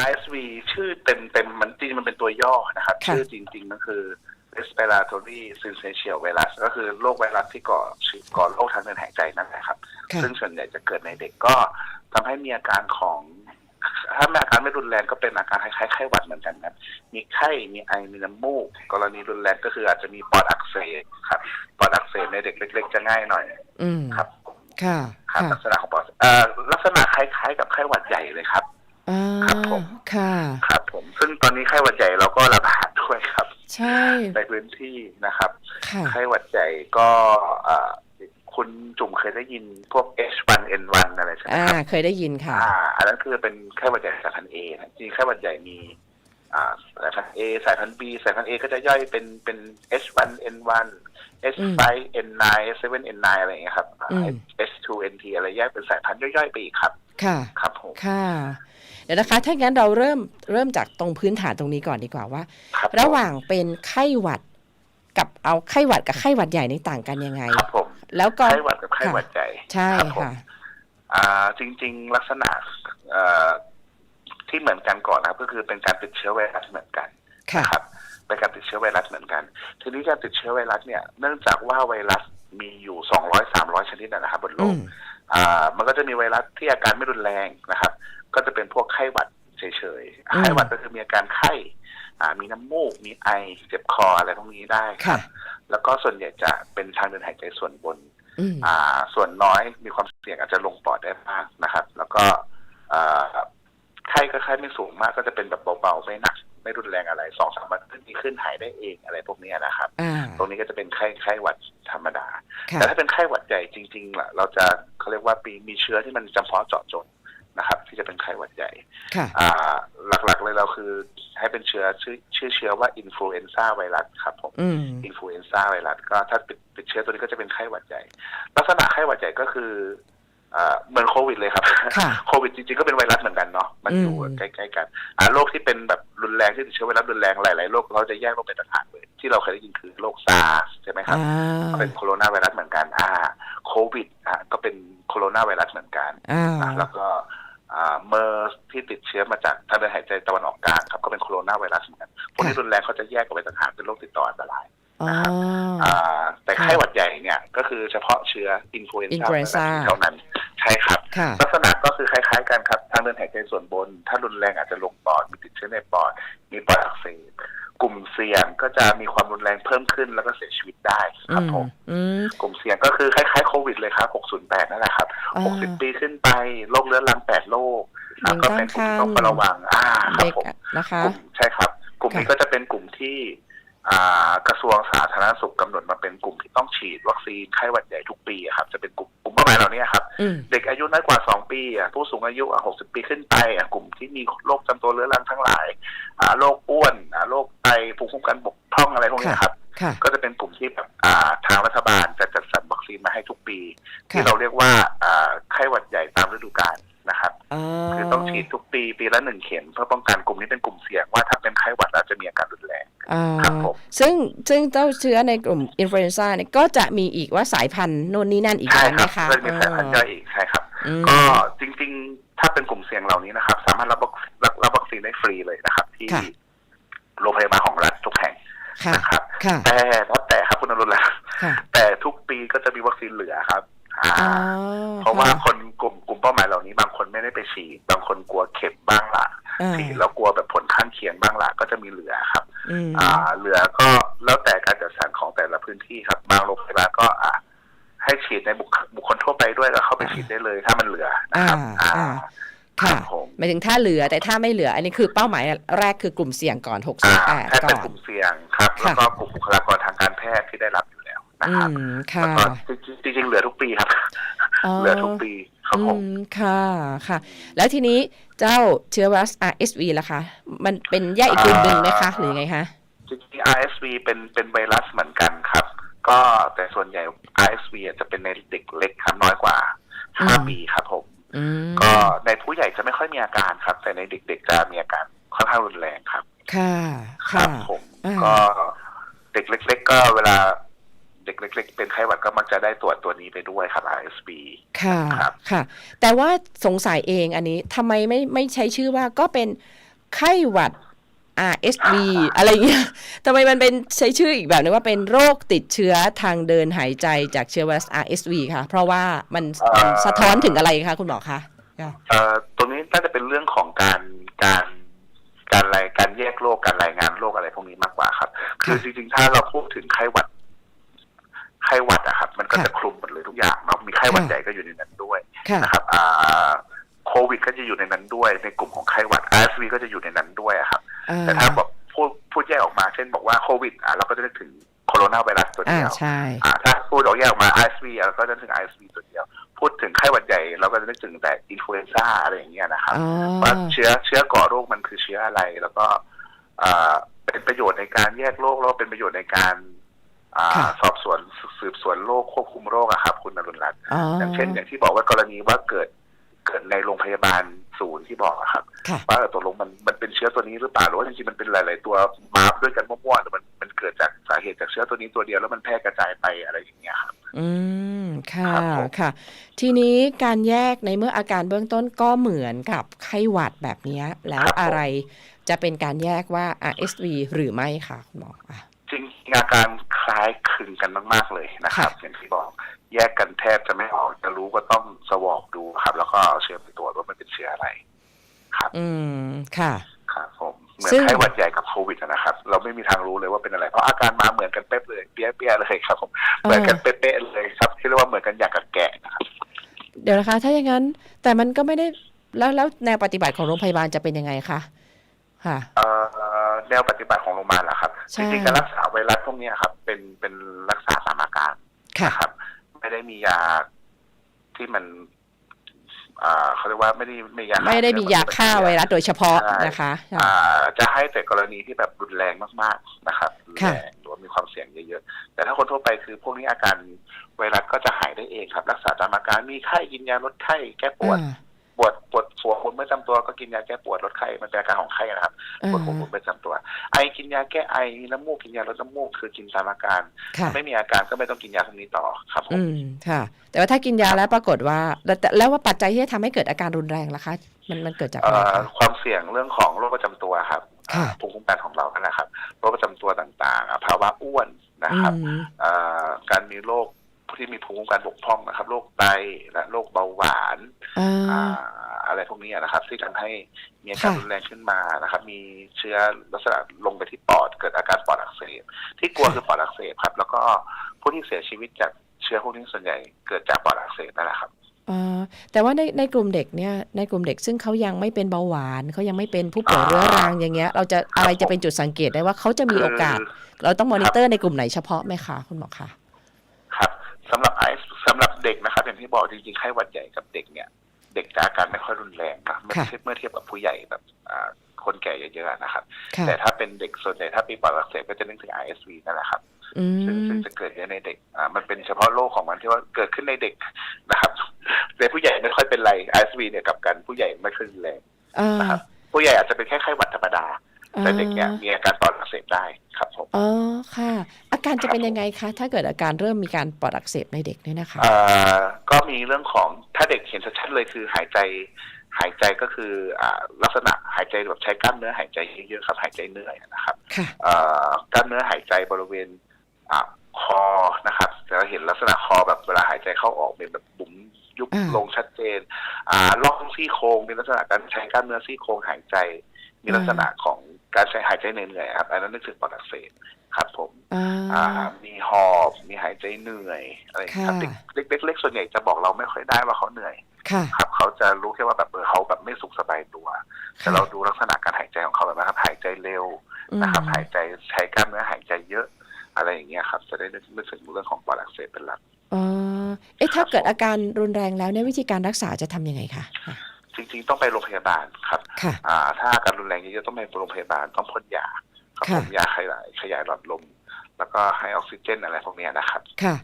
RSV ชื่อเต็มเต็มๆมันจริงๆมันเป็นตัวย่อนะครับค่ะชื่อจริงๆมันคือ respiratory syncytial virus ก็คือโรคไวรัสที่ก่อชื่อก่อโรคทางเดินหายใจนั่นแหละครับค่ะซึ่งส่วนใหญ่จะเกิดในเด็กก็ทำให้มีอาการของ ถ้ามีอาการไม่รุนแรงก็เป็นอาการคล้ายๆไข้หวัดเหมือนกันครับ มีไข้ มีไอ มีน้ำมูก กรณีรุนแรงก็คืออาจจะมีปอดอักเสบครับ ปอดอักเสบในเด็กเล็ก ๆ จะง่ายหน่อยอืมครับค่ะครับ ค่ะ ลักษณะของปอดเอ่อลักษณะคล้ายๆกับไข้หวัดใหญ่เลยครับ อ่าครับผม ค่ะ ครับผม ซึ่งตอนนี้ไข้หวัดใหญ่เราก็ระบาดด้วยครับ ใช่ ในพื้นที่นะครับ ค่ะ ไข้หวัดใหญ่ก็เอ่อคุณจุ่มเคยได้ยินพวก H1N1 อะไรใช่ไหมอ่า ครับ เคยได้ยินค่ะ อ่า อันนั้นคือเป็นไข้หวัดใหญ่สายพันธุ์ A นะจริงๆไข้หวัดใหญ่มี อ่า สายพันธุ์ A สายพันธุ์ B สายพันธุ์ A ก็จะย่อยเป็นเป็น H1N1 H5N9 H7N9 อะไรอย่างเงี้ยครับอ่า อืม H2NT อะไรแยกเป็นสายพันธุ์ย่อยๆไปอีกครับ ค่ะ ครับผม ค่ะ เดี๋ยวนะคะ ถ้างั้นเราเริ่มเริ่มจากตรงพื้นฐานตรงนี้ก่อนดีกว่าว่าครับผมระหว่างเป็นไข้หวัดกับเอาไข้หวัดกับไข้หวัดใหญ่นี่ต่างกันยังไง ครับผมแล้วก็ไข้หวัดกับไข้หวัดใหญ่ใช่รับผมค่ะอ่าจริง ๆ ลักษณะเอ่อที่เหมือนกันก่อนนะครับ ก็คือเป็นการติดเชื้อไวรัสเหมือนกันค่ะนะครับเป็นการติดเชื้อไวรัสเหมือนกัน ทีนี้การติดเชื้อไวรัสเนี่ย เนื่องจากว่าไวรัสมีอยู่สองร้อยสามร้อยชนิดนะครับบนโลอืกมอ่ามันก็จะมีไวรัสที่อาการไม่รุนแรงนะครับ ก็จะเป็นพวกไข้หวัดเฉยๆอืมไข้หวัดก็คือมีอาการไข้อ่ามีน้ำมูก มีไอ เจ็บคออะไรพวกนี้ได้ครัค่ะบแล้วก็ส่วนใหญ่จะเป็นทางเดินหายใจส่วนบนอืมอ่า ส่วนน้อยมีความเสี่ยงอาจจะลงปอดได้บ้างนะครับ แล้วก็อ่าไข้ก็ไข้ไม่สูงมากก็จะเป็นแบบเบาๆไม่หนักไม่รุนแรงอะไรสองสามวันขึ้นดีขึ้นหายได้เองอะไรพวกนี้นะครับอ่าตรงนี้ก็จะเป็นไข้ไข้หวัดธรรมดาค่ะแต่ถ้าเป็นไข้หวัดใหญ่จริงๆล่ะเราจะเขาเรียกว่าปีมีเชื้อที่มันจำเพาะเจาะจง นะครับ ที่จะเป็นไข้หวัดใหญ่ค่ะ อ่าหลักๆเลยเราคือให้เป็นเชื้อชื่อชื่อเชื้อว่าอินฟลูเอนซ่าไวรัสครับผม อืม อินฟลูเอนซ่าไวรัสก็ถ้าติดติดเชื้อตัวนี้ก็จะเป็นไข้หวัดใหญ่ ลักษณะไข้หวัดใหญ่ก็คืออ่าเหมือนโควิดเลยครับ ค่ะโควิดจริงๆก็เป็นไวรัสเหมือนกันเนาะมันอยู่อืม ใกล้ๆกันอ่าโรคที่เป็นแบบรุนแรงที่ติดเชื้อไวรัสรุนแรงหลายๆโรคเราจะแยกโรคเป็นต่างหากเลยที่เราเคยได้ยินคือโรคซาร์ใช่ไหมครับอ่าเป็นโคโรนาไวรัสเหมือนกันอ่าโควิดอ่าก็เป็นโคโรนาไวรัสเหมือนกัน อ่า อ่าแล้วก็อ่า เมอร์สที่ติดเชื้อมาจากทางเดินหายใจตะวันออกกลางครับก็เป็นโคโรนาไวรัสเหมือนกันพวกนี้รุนแรงเขาจะแยกออกไปต่างหากเป็นโรคติดต่ออันตรายอ๋ออ่าแต่ค่ะไข้หวัดใหญ่เนี่ยก็คือเฉพาะเชื้ออินฟลูเอนซ่า Influenza เท่านั้นใช่ครับค่ะลักษณะก็คือคล้ายๆกันครับทางเดินหายใจส่วนบน ถ้ารุนแรงอาจจะลงปอดมีติดเชื้อในปอดมีปอดอักเสบ กลุ่มเสี่ยงก็จะมีความรุนแรงเพิ่มขึ้นแล้วก็เสียชีวิตได้คอืรับมผมอืมกลุ่มเสี่ยงก็คือคล้ายๆโควิดเลยครับ 608 นั่นแหละครับอ่า60 ปีขึ้นไปโรคเรื้อรัง 8 โรคอะหญิงก็เป็นกลุ่มที่ต้องเฝ้าระวังอ่าครัเด็บกผมนะคะกลุ่มใช่ครับ กลุ่มนี้ค่ะก็จะเป็นกลุ่มที่อ่า กระทรวงสาธารณสุขกำหนดมาเป็นกลุ่มที่ต้องฉีดวัคซีนไข้หวัดใหญ่ทุกปีอะครับจะเป็นกลุ่มกลุ่มเป้าหมายเหล่านี้ครับอืมเด็กอายุน้อยกว่า 2 ปีอะผู้สูงอายุอะ60 ปีขึ้นไปอะกลุ่มที่มีโรคจำตัวเรื้อรังทั้งหลายอ่าโรคอ้วนอ่าโรคไตภูมิคุ้มกันบกพร่องอะไรพวกนี้ครับค่ะก็จะเป็นกลุ่มที่แบบอ่าทางรัฐบาลจะจัดสรรวัคซีนมาให้ทุกปี ที่ค่ะเราเรียกว่าอ่าไข้หวัดใหญ่ตามฤดูกาล นะครับอ๋อคือต้องฉีดทุกปีปีละหนึ่งเข็มเพื่อป้องกันกลุ่มนี้เป็นกลุ่มเสี่ยงว่าถ้าเป็นไข้หวัดแล้วจะมีอาการรุนแรงอ่าครับผมซึ่งซึ่งเจ้าเชื้อในกลุ่มอินฟลูเอนซ่าเนี่ยก็จะมีอีกว่าสายพันธุ์โน่นนี่นั่นอีกใช่แล้วครับนะคะก็จะมีสายพันธุ์ย่อยอีกใช่ครับอืมก็จริง ๆ ถ้าเป็นกลุ่มเสี่ยงเหล่านี้นะครับ สามารถรับวัครับรับวัคซีนได้ฟรีเลยนะครับ ที่ค่ะโรงพยาบาลของรัฐทุกแห่งค่ะนะครับค่ะแต่แล้วแต่ครับคุณอรุณแล้วค่ะแต่ทุกปีก็จะมีวัคซีนเหลือครับอ่าอ๋อ เพราะว่าค่คนกลุ่มกลุ่มเป้าหมายเหล่านี้บางคนไม่ได้ไปฉีดบางคนกลัวเข็มบ้างละอ่าฉีดแล้วกลัวแบบผลข้างเคียงบ้างละก็จะมีเหลือครับอืมอ่า เหลือก็แล้วแต่การจัดสรรของแต่ละพื้นที่ครับ บางโรงพยาบาลก็อ่าให้ฉีดในบุคบุคคลทั่วไปด้วยแล้วเข้าไปฉีดได้เลย ถ้ามันเหลือนะครับอ่าอ่าค่ะครับผมหมายถึงถ้าเหลือแต่ถ้าไม่เหลือ อันนี้คือเป้าหมายแรกคือกลุ่มเสี่ยงก่อนอ่า6ถ้า8ก่เป็นอนกลุ่มเสี่ยงครับค่ะแล้วก็กลุ่มบุคลากรทางการแพทย์ที่ได้รับอยู่แล้ว นะอืครับมค่ะแล้วก็จริงๆจริงๆเหลือทุกปีครับเหลือทุกปีครับอืผมมค่ะค่ะ แล้วทีนี้เจ้าเชื้อไวรัส RSV ล่ะคะ มันเป็นแยกอีกกลุ่มหนึ่งไหมคะ หรือไงคะจริงๆ RSV เป็นเป็นไวรัสเหมือนกันครับ ก็แต่ส่วนใหญ่ RSV อะจะเป็นในเด็กเล็กครับน้อยกว่าอืม5ปีครับผมอืมก็ในผู้ใหญ่จะไม่ค่อยมีอาการครับ แต่ในเด็กๆจะมีอาการค่อนข้างรุนแรงครับ ค่ะคค่ะรับผม อ่า ก็เด็กเล็ก ๆ ก็เวลาเด็ก เล็กๆเป็นไข้หวัดก็มักจะได้ตรวจตัวนี้ไปด้วยครับ RSV ค่ะครับค่ะ แต่ว่าสงสัยเองอันนี้ทำไมไม่ไม่ใช้ชื่อว่าก็เป็นไข้หวัด RSV อะไรเงี้ยทำไมมันเป็นใช้ชื่ออีกแบบนึงว่าเป็นโรคติดเชื้อทางเดินหายใจจากเชื้อไวรัส RSV ค่ะ เพราะว่ามันมันสะท้อนถึงอะไรคะคุณหมอคะค่ะเอ่อตรงนี้น่าจะเป็นเรื่องของการการการรายการแยกโรคการรายงานโรคอะไรพวกนี้มากกว่าครับ คือจริงๆ ถ้าเราพูดถึงไข้หวัด ไข้หวัดอะครับมันก็ค่ะจะคลุมหมดเลยทุกอย่างเนาะมีไข้หวัดค่ะ ใหญ่ก็อยู่ในนั้นด้วยค่ะ นะครับอ่าโควิดก็จะอยู่ในนั้นด้วย ในกลุ่มของไข้หวัด RSV ก็จะอยู่ในนั้นด้วยอะครับ อ่าแต่ถ้าบอกพูดพูดแยกออกมาเช่นบอกว่าโควิดอะเราก็จะนึกถึงโคโรนาไวรัสตัวอ่าเดียวใช่ อ่าถ้าพูดออกแยกออกมา RSV อะเราก็จะนึกถึง RSV ตัวเดียว พูดถึงไข้หวัดใหญ่เราก็จะนึกถึงแต่อินฟลูเอนซ่าอะไรอย่างเงี้ยนะครับ อ๋อ ว่าเชื้อเชื้อก่อโรคมันคือเชื้ออะไร แล้วก็อ่าเป็นประโยชน์ในการแยกโรคแล้วเป็นประโยชน์ในการ อ่าค่ะสอบสวนสืบสวนโรคควบคุมโรคอะครับ คุณนรุณรัตน์อ๋ออย่างเช่น อย่างที่บอกว่ากรณีว่าเกิดเกิดในโรงพยาบาลศูนย์ที่บอกอะครับ ค่ะ ว่าตกลงมันมันเป็นเชื้อตัวนี้หรือเปล่าหรือว่าจริงๆมันเป็นหลาย ๆ ตัวมาด้วยกันมั่วๆหรือมันมันเกิดจากสาเหตุจากเชื้อตัวนี้ตัวเดียวแล้วมันแพร่กระจายไปอะไรอย่างเงี้ยครับ อืม ค่ะ ครับผม ค่ะ ทีนี้การแยกในเมื่ออาการเบื้องต้นก็เหมือนกับไข้หวัดแบบเนี้ย แล้วอะไรจะเป็นการแยกว่า RSV หรือไม่ค่ะคุณหมออะ จริงๆอาการ คล้ายคลึงกันมาก ๆ เลยนะครับค่ะอย่างที่บอก แยกกันแทบจะไม่ออกจะรู้ก็ต้องสวอปดูครับ แล้วก็เอาเชื้อไปตรวจว่ามันเป็นเชื้ออะไร ครับ อืมค่ะครับผมเหมือนซึ่งไข้หวัดใหญ่กับโควิดอะนะครับ เราไม่มีทางรู้เลยว่าเป็นอะไร เพราะอาการมาเหมือนกันเป๊ะเลยเปี้ยเปี้ยๆเลยครับผมเหมือนกันเป๊ะๆเลยครับที่เรียกว่าเหมือนกันอย่างกับแกะนะครับเดี๋ยวนะคะ ถ้าอย่างนั้น แต่มันก็ไม่ได้แล้วแล้วแนวปฏิบัติของโรงพยาบาลจะเป็นยังไงคะค่ะเอ่อ แนวปฏิบัติของโรงพยาบาลล่ะครับใช่จริงๆการรักษาไวรัสพวกเนี้ยครับ เป็นเป็นรักษาตามอาการค่ะนะครับ ไม่ได้มียาที่มันอ่าเขาเรียกว่าไม่ได้ไม่ยาไม่ได้มียาฆ่าไวรัสโดยเฉพาะใช่นะคะอ่าจะให้แต่กรณีที่แบบรุนแรงมากๆนะครับรุนค่ะแรงหรือว่ามีความเสี่ยงเยอะๆแต่ถ้าคนทั่วไปคือพวกนี้อาการไวรัสก็จะหายได้เองครับ รักษาตามอาการมีไข้กินยาลดไข้แก้ปวดอ่าป วดปวดหัวปวดไม่จำตัวก็กินยาแก้ปวดลดไข้มันเป็นอาการของไข้นะครับอ่าปวดหัวปวดไม่จำตัว ไอกินยาแก้ไอมีน้ำมูกกินยาลดน้ำมูกคือกินตามอาการค่ะไม่มีอาการก็ไม่ต้องกินยาพวกนี้ต่อครับผมอืมค่ะ แต่ว่าถ้ากินยาแล้วปรากฏว่าแล้วแต่แล้วว่าปัจจัยที่จะทำให้เกิดอาการรุนแรงล่ะคะมันมันเกิดจากเอ่อะไรอคะความเสี่ยงเรื่องของโรคประจำตัวครับค่ะภูมิคุ้มกันของเรานั่นแหละครับโรคประจำตัวต่างๆอะภาวะอ้วนนะอืครับมเอ่อการมีโรค ที่มีภูมิคุ้มกันบกพร่องนะครับโรคไตและโรคเบาหวานอ่อ่าาอะไรพวกนี้นะครับ ที่ทำให้มีอาการค่ะรุนแรงขึ้นมานะครับ มีเชื้อลักษณะลงไปที่ปอดเกิดอาการปอดอักเสบที่กลัวค่ะคือปอดอักเสบครับ แล้วก็ผู้ที่เสียชีวิตจากเชื้อพวกนี้ส่วนใหญ่เกิดจากปอดอักเสบนั่นแหละครับอ่าแต่ว่าในในกลุ่มเด็กเนี่ยในกลุ่มเด็กซึ่งเขายังไม่เป็นเบาหวานเขายังไม่เป็นผู้ป่วยอ่าเรื้อรังอย่างเงี้ย เราจะอะไรครับผมจะเป็นจุดสังเกตได้ว่าเขาจะมีโอกาส เราต้องมอนิเตอร์ในกลุ่มไหนเฉพาะไหมคะคุณหมอคะ ที่บอกจริงๆไข้หวัดใหญ่กับเด็กเนี่ย เด็กจะอาการไม่ค่อยรุนแรงนะไม่ค่ะใช่เมื่อเทียบกับผู้ใหญ่แบบอ่าคนแก่เยอะๆนะครับค่ะแต่ถ้าเป็นเด็กส่วนใหญ่ถ้ามีปอดอักเสบก็จะนึกถึง RSV นั่นแหละครับอืซึ่งมซึ่งจะเกิดเยอะในเด็กอ่ามันเป็นเฉพาะโรคของมันที่ว่าเกิดขึ้นในเด็กนะครับในผู้ใหญ่ไม่ค่อยเป็นไร RSV เนี่ยกลับกันผู้ใหญ่ไม่ค่อยรุนแรงอ่านะครับผู้ใหญ่อาจจะเป็นแค่ไข้หวัดธรรมดา แต่เด็กเนี่ยอ่ามีอาการปอดอักเสบได้ครับผมอ๋อค่ะ อาการจะเป็นยังไงคะ ถ้าเกิดอาการเริ่มมีการปอดอักเสบในเด็กเนี่ยนะคะอ่าก็มีเรื่องของถ้าเด็กเห็นชัดๆเลยคือหายใจหายใจก็คืออ่าลักษณะหายใจแบบใช้กล้ามเนื้อหายใจเยอะๆครับหายใจเหนื่อยนะครับค่ะเอ่อกล้ามเนื้อหายใจบริเวณอ่าคอนะครับจะเห็นลักษณะคอแบบเวลาหายใจเข้าออกเป็นแบบบุ๋มยุบอ่าลงชัดเจนอ่าล่องซี่โครงมีลักษณะการใช้กล้ามเนื้อซี่โครงหายใจ มีลักษณะของ การใช้หายใจเหนื่อยๆครับอันนั้นนึกถึงปอดอักเสบครับผมอ่าอ่ามีหอบมีหายใจเหนื่อยอะไรอย่างเงี้ยครับค่ะเด็กเล็กๆส่วนใหญ่จะบอกเราไม่ค่อยได้ว่าเขาเหนื่อยค่ะครับเขาจะรู้แค่ว่าแบบเออเขาแบบไม่สุขสบายตัว แต่ค่ะเราดูลักษณะการหายใจของเขาแบบนะครับหายใจเร็วนะครับหายใจใช้กล้ามเนื้อหายใจเยอะอะไรอย่างเงี้ยครับ จะได้นึกนึกถึงเรื่องของปอดอักเสบเป็นหลักอ๋อเอ๊ะถ้าเกิดอาการรุนแรงแล้วเนี่ยวิธีการรักษาจะทำยังไงคะค่ะจ ริงๆต้องไปโรงพยาบาลครับค่ะอ่าถ้าอาการรุนแรงเยอะๆต้องไปโรงพยาบาลต้องพ่นยาครับค่ะผมยาขยายขยายหลอดลม แล้วก็ให้ออกซิเจนอะไรพวกเนี้ยนะครับ ค่ะ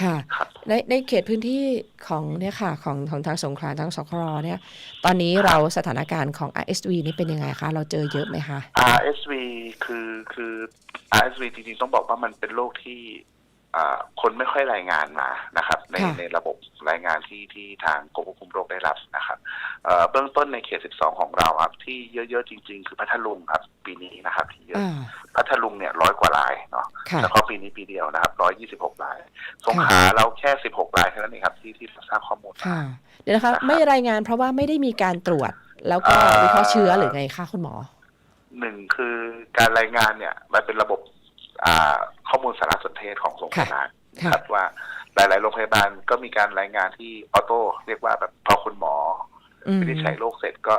ค่ะ ครับ ในในเขตพื้นที่ของเนี่ยค่ะของของทางสงขลาทางสครเนี่ย ตอนนี้เราสถานการณ์ของ RSV นี่เป็นยังไงคะ เราเจอเยอะไหมคะ RSV คือคือ RSV จริงๆต้องบอกว่ามันเป็นโรคที่อ่า คนไม่ค่อยรายงานมานะครับ ในค่ะในระบบรายงานที่ที่ทางกรมควบคุมโรคได้รับนะครับเอ่อเบื้องต้นในเขต 12 ของเราครับ ที่เยอะๆจริง ๆ คือพัทลุงครับ ปีนี้นะครับที่เยอะอ่าพัทลุงเนี่ยร้อยกว่ารายเนาะค่ะเฉพาะปีนี้ปีเดียวนะครับร้อยยี่สิบหกรายสงขลาเราแค่สิบหกรายเท่านั้นเองครับที่ที่ทราบข้อมูลมาค่ะเดี๋ยวนะคะนะครับไม่รายงานเพราะว่าไม่ได้มีการตรวจแล้วก็เอ่อวิเคราะห์เชื้อหรือไงคะคุณหมอหนึ่งคือการรายงานเนี่ยมันเป็นระบบอ่า ข้อมูลสารสนเทศของโรงพยาบาลค่ะครับว่าหลาย ๆ โรงพยาบาลก็มีการรายงานที่ออโต้เรียกว่าแบบพอคุณหมออืมวินิจฉัยโรคเสร็จก็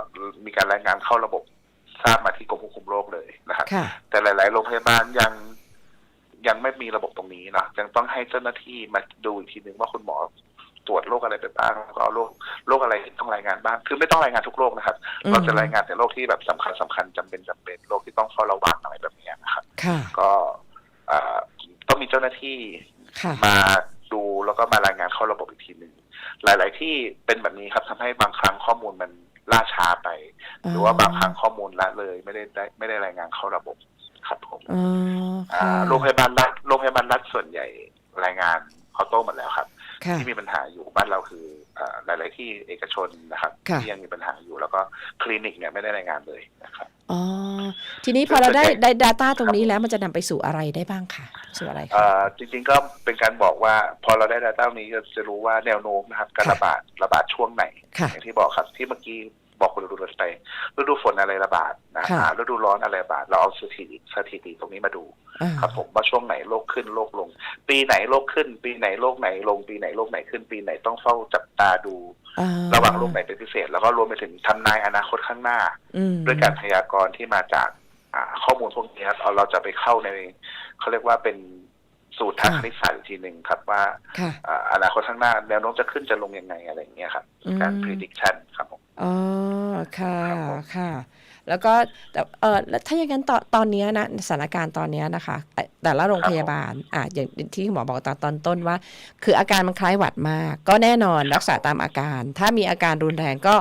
มีการรายงานเข้าระบบทราบมาที่กรมควบคุมโรคเลยนะครับค่ะแต่หลาย ๆ โรงพยาบาลยังยังไม่มีระบบตรงนี้เนาะยังต้องให้เจ้าหน้าที่มาดูอีกทีนึงว่าคุณหมอตรวจโรคอะไรไปบ้างแล้วก็เอาโรคโรคอะไรที่ต้องรายงานบ้าง คือไม่ต้องรายงานทุกโรคนะครับอืมเราจะรายงานแต่โรคที่แบบสำคัญสำคัญจำเป็นจำเป็นโรคที่ต้องเฝ้าระวังอะไรแบบเนี้ยนะครับค่ะก็อ่า ต้องมีเจ้าหน้าที่ค่ะมาดูแล้วก็มารายงานเข้าระบบอีกทีหนึ่งหลาย ๆ ที่เป็นแบบนี้ครับทำให้บางครั้งข้อมูลมันล่าช้าไป หรือว่าบางครั้งข้อมูลละเลยไม่ได้ได้ไม่ได้รายงานเข้าระบบครับผมอ๋ออ่าค่ะโรงพยาบาลรัฐโรงพยาบาลรัฐส่วนใหญ่รายงานออโต้หมดแล้วครับค่ะที่มีปัญหาอยู่บ้านเราคืออ่าหลาย ๆ ที่เอกชนนะครับค่ะที่ยังมีปัญหาอยู่แล้วก็คลินิกเนี่ยไม่ได้รายงานเลยนะครับ อ๋อ ทีนี้พอเราได้ได้ Data ตรงนี้แล้วมันจะนำไปสู่อะไรได้บ้างค่ะสู่อะไรคะอ่าจริงๆก็เป็นการบอกว่าพอเราได้ Data นี้ก็จะรู้ว่าแนวโน้มนะครับการค่ะ ระบาดระบาดช่วงไหน ค่ะ อย่างที่บอกครับที่เมื่อกี้บอกคุณฤดูไปฤดูฝนอะไรระบาดนะค่ะ อ่าฤดูร้อนอะไรระบาดเราเอาสถิติสถิติตรงนี้มาดูอ่าครับผมว่าช่วงไหนโรคขึ้นโรคลง ปีไหนโรคขึ้น ปีไหนโรคไหนลง ปีไหนโรคไหนขึ้น ปีไหนต้องเฝ้าจับตาดูอ่า ระหว่างโรคไหนเป็นพิเศษ แล้วก็รวมไปถึงทำนายอนาคตข้างหน้าอืมด้วยการพยากรณ์ที่มาจากอ่าข้อมูลพวกนี้ครับเอาเราจะไปเข้าในเขาเรียกว่าเป็นสูตรทางคณิตศาสตร์อีกทีหนึ่งครับว่าค่ะอ่าอนาคตข้างหน้าแนวโน้มจะขึ้นจะลงยังไงอะไรอย่างเงี้ยครับอืมการ prediction ครับผมอ๋อค่ะครับผมค่ะ แล้วก็แต่เออแล้วถ้าอย่างนั้นตอนตอนเนี้ยนะสถานการณ์ตอนเนี้ยนะคะเอ่อแต่ละโรงพยาบาลอะอย่างที่หมอบอกตอนตอนต้นว่า คืออาการมันคล้ายหวัดมาก ก็แน่นอนรักษาตามอาการ ถ้ามีอาการรุนแรงก็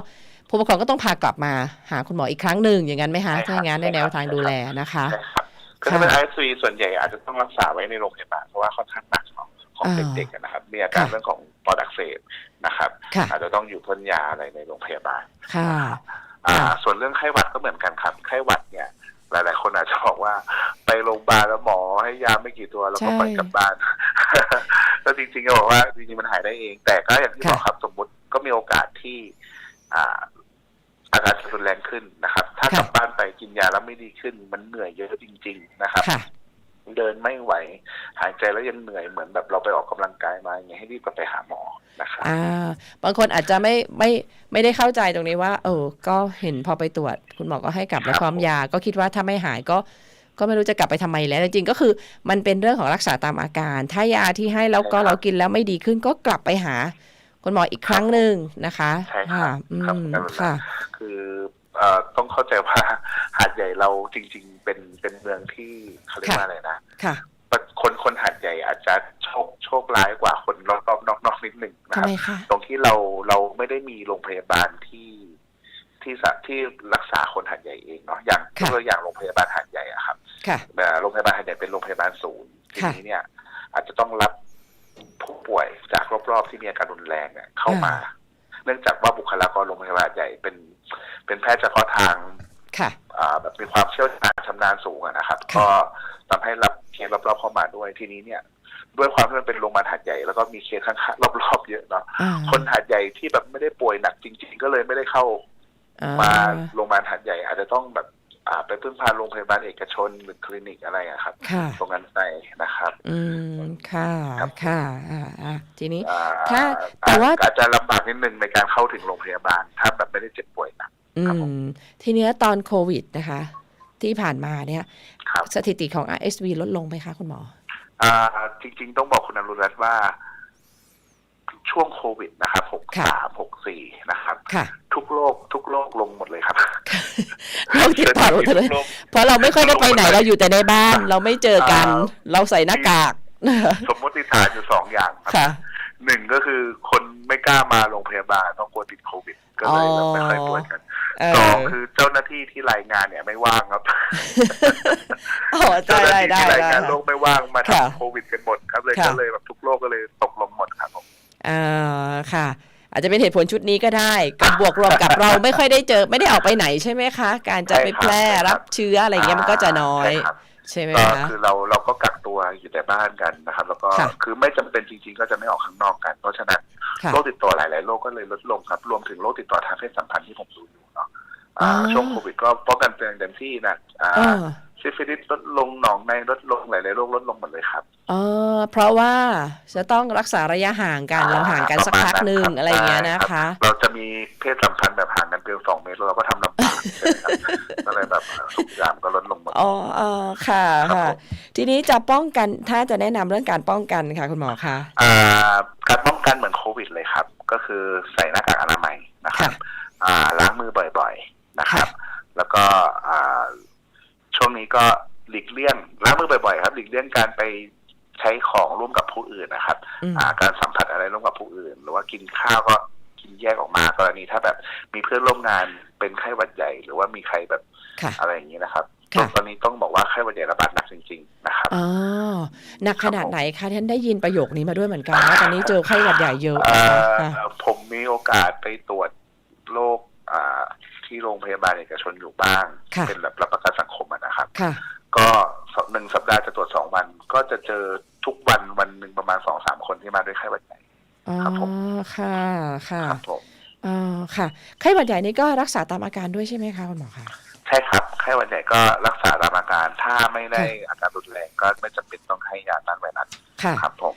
ผู้ปกครองก็ต้องพากลับมาหาคุณหมออีกครั้งหนึ่งอย่างนั้นไหมคะใช่ครับถ้าอย่างนั้นในแนวทางดูแลนะคะใช่ครับคือถ้าเป็นค่ะ ISV ส่วนใหญ่อาจจะต้องรักษาไว้ในโรงพยาบาลเพราะว่าค่อนข้างหนักของของอ่าเด็กๆอะนะครับ มีอาการค่ะเรื่องของปอดอักเสบนะครับค่ะอาจจะต้องอยู่พ่นยาอะไรในโรงพยาบาลค่ะ อ่าค่ะส่วนเรื่องไข้หวัดก็เหมือนกันครับไข้หวัดเนี่ย หลาย ๆ คนอาจจะบอกว่า ไปโรงพยาบาลแล้วหมอให้ยาไม่กี่ตัวแล้วก็ใช่ปล่อยกลับบ้านแล้วจริงๆก็บอกว่าจริงๆมันหายได้เอง แต่ก็อย่างที่ค่ะบอกครับสมมุติก็มีโอกาสที่ อ่าอาการจะรุนแรงขึ้นนะครับ ถ้ากลับบ้านไปกินยาแล้วไม่ดีขึ้น มันเหนื่อยเยอะจริง ๆ นะครับค่ะ เดินไม่ไหว หายใจแล้วยังเหนื่อยเหมือนแบบเราไปออกกำลังกายมาอย่างเงี้ยให้รีบกลับไปหาหมอนะครับอ่า บางคนอาจจะไม่ไม่ไม่ได้เข้าใจตรงนี้ว่า เออ ก็เห็นพอไปตรวจ คุณหมอก็ให้กลับแล้วครับพร้อมยา ก็คิดว่าถ้าไม่หายก็ก็ไม่รู้จะกลับไปทำไมแล้ว จริงๆก็คือมันเป็นเรื่องของรักษาตามอาการ ถ้ายาที่ให้แล้วก็เรากินแล้วไม่ดีขึ้นก็กลับไปหาคุณหมออีกครั้งหนึ่งนะคะ ใช่ครับอืครับมนั่นแหละค่ะ คือเอ่อ ต้องเข้าใจว่าหาดใหญ่เราจริง ๆ เป็นเป็นเมืองที่เขาเรียกว่าอะไรนะค่ะคนคนหาดใหญ่อาจจะโชคโชคร้ายกว่าคนรอบๆนอกๆนิดหนึ่งนะทำครับไมคะตรงที่เราเราไม่ได้มีโรงพยาบาลที่ที่สะที่รักษาคนหาดใหญ่เองเนาะอย่างค่ะตัวอย่างโรงพยาบาลหาดใหญ่อะครับค่ะเอ่อโรงพยาบาลหาดใหญ่เป็นโรงพยาบาลศูนย์ทีค่ะนี้เนี่ย อาจจะต้องรับผู้ป่วยจากรอบๆที่มีอาการรุนแรงเนี่ยเข้ามา เนื่องจากว่าบุคลากรโรงพยาบาลใหญ่เป็น เป็นแพทย์เฉพาะทางค่ะอ่าแบบมีความเชี่ยวชาญชำนาญสูงอะนะครับค่ะก็ทำให้รับเคสรอบๆเข้ามาด้วยทีนี้เนี่ยด้วยความที่มันเป็นโรงพยาบาลหาดใหญ่แล้วก็มีเคสข้างๆรอบๆเยอะเนาะอ่าคนหาดใหญ่ที่แบบไม่ได้ป่วยหนักจริง ๆ ก็เลยไม่ได้เข้าอ่ามาโรงพยาบาลหาดใหญ่ อาจจะต้องแบบอ่า ไปพึ่งพาโรงพยาบาลเอกชนหรือคลินิกอะไรอะครับ ค่ะ ตรงนั้นไปนะครับอืม ค่ะครับค่ะ อ่าอ่าทีนี้ อ่าถ้าแต่ว่า อาจจะลำบากนิดนึงในการเข้าถึงโรงพยาบาล ถ้าแบบไม่ได้เจ็บป่วยหนัก อืครับผม ม ทีเนี้ยตอนโควิดนะคะ ที่ผ่านมาเนี่ย ครับ สถิติของ RSV ลดลงไหมคะคุณหมอ อ่าจริง ๆ ต้องบอกคุณอนุรัตน์ว่า ช่วงโควิดนะครับหกค่ะสามหกสี่นะครับค่ะทุกโรคทุกโรคลงหมดเลยครับเราติดต่อหมดเลยทุกโรคเพราะเราไม่ค่อยได้ไปไหนเราอยู่แต่ในบ้าน เราไม่เจอกันอ่าเราใส่หน้ากาก สมมติฐานอยู่สองอย่างครับค่ะหนึ่งก็คือคนไม่กล้ามาโรงพยาบาลเพราะกลัวติดโควิด ก็เลยแบบไม่ค่อยตรวจกันเอสองอคือเจ้าหน้าที่ที่รายงานเนี่ยไม่ว่างครับอ๋อได้เจ้าหน้าได้ที่ได้ที่รายได้งานโรคไม่ว่างมาค่ะทำโควิดกันหมดครับเลยค่ะก็เลยแบบทุกโรคก็เลย อ่าค่ะ อาจจะเป็นเหตุผลชุดนี้ก็ได้ กับบวกรวมกับเราไม่ค่อยได้เจอไม่ได้ออกไปไหนใช่ไหมคะ การจะไปแพร่รับเชื้ออะไรเงี้ยมันก็จะน้อยใช่ครับใช่ไหมก็คะ คือเราเราก็กักตัวอยู่แต่บ้านกันนะครับ แล้วก็ค่ะคือไม่จำเป็นจริง ๆ ก็จะไม่ออกข้างนอกกัน เพราะฉะนั้นค่ะโรคติดต่อหลาย ๆ โรคก็เลยลดลงครับ รวมถึงโรคติดต่อทางเพศสัมพันธ์ที่ผมดูอยู่เนาะอ่าอ๋อ ช่วงโควิดก็ป้องกันตัวเองเต็มที่นะอ่าอ่า ซิฟิลิสลดลงหนองในลดลงหลายๆโรคลดลงหมดเลยครับอ๋อเพราะว่าจะต้องรักษาระยะห่างกันเราห่างกันสักพักหนึ่งประมาณนั้นครับอะไรเงี้ยนะคะ เราจะมีเพศสัมพันธ์แบบห่างกันเพียงสองเมตรเราก็ทำลำบากใช่ไรแบบทุกอย่างก็ลดลงหมดอ๋ออ๋อค่ะค่ะ ทีนี้จะป้องกันถ้าจะแนะนำเรื่องการป้องกันค่ะคุณหมอคะอ่าการป้องกันเหมือนโควิดเลยครับ ก็คือใส่หน้ากากอนามัยนะครับ อ่าล้างมือบ่อย ๆนะครับ แล้วก็อ่า ช่วงนี้ก็หลีกเลี่ยงล้างมือบ่อยๆครับ หลีกเลี่ยงการไปใช้ของร่วมกับผู้อื่นนะครับอืมอ่า การสัมผัสอะไรร่วมกับผู้อื่น หรือว่ากินข้าวก็กินแยกออกมากรณีถ้าแบบมีเพื่อนร่วมงานเป็นไข้หวัดใหญ่ หรือว่ามีใครแบบค่ะอะไรอย่างนี้นะครับค่ะตอนนี้ต้องบอกว่าไข้หวัดใหญ่ระบาดหนักจริง ๆ นะครับอ๋อหนักขนาดไหนคะท่านได้ยินประโยคนี้มาด้วยเหมือนกันว่าตอนนี้เจอไข้หวัดใหญ่เยอะเอ่นะคะอค่ะผมมีโอกาสไปตรวจโรคอ่า ที่โรงพยาบาลเอกชนอยู่บ้าง ค่ะ เป็นแบบรับประกันสังคมอะนะครับ ค่ะ ก็หนึ่งสัปดาห์จะตรวจสองวัน ก็จะเจอทุกวันวันหนึ่งประมาณสองสามคนที่มาด้วยไข้หวัดใหญ่ อ๋อ ครับผม ค่ะ ค่ะครับผม อ๋อค่ะ ไข้หวัดใหญ่นี่ก็รักษาตามอาการด้วยใช่ไหมคะคุณหมอคะ ใช่ครับไข้หวัดใหญ่ก็รักษาตามอาการ ถ้าไม่ได้อาการรุนแรงก็ไม่จำเป็นต้องให้ยาต้านไวรัสค่ะ ครับผม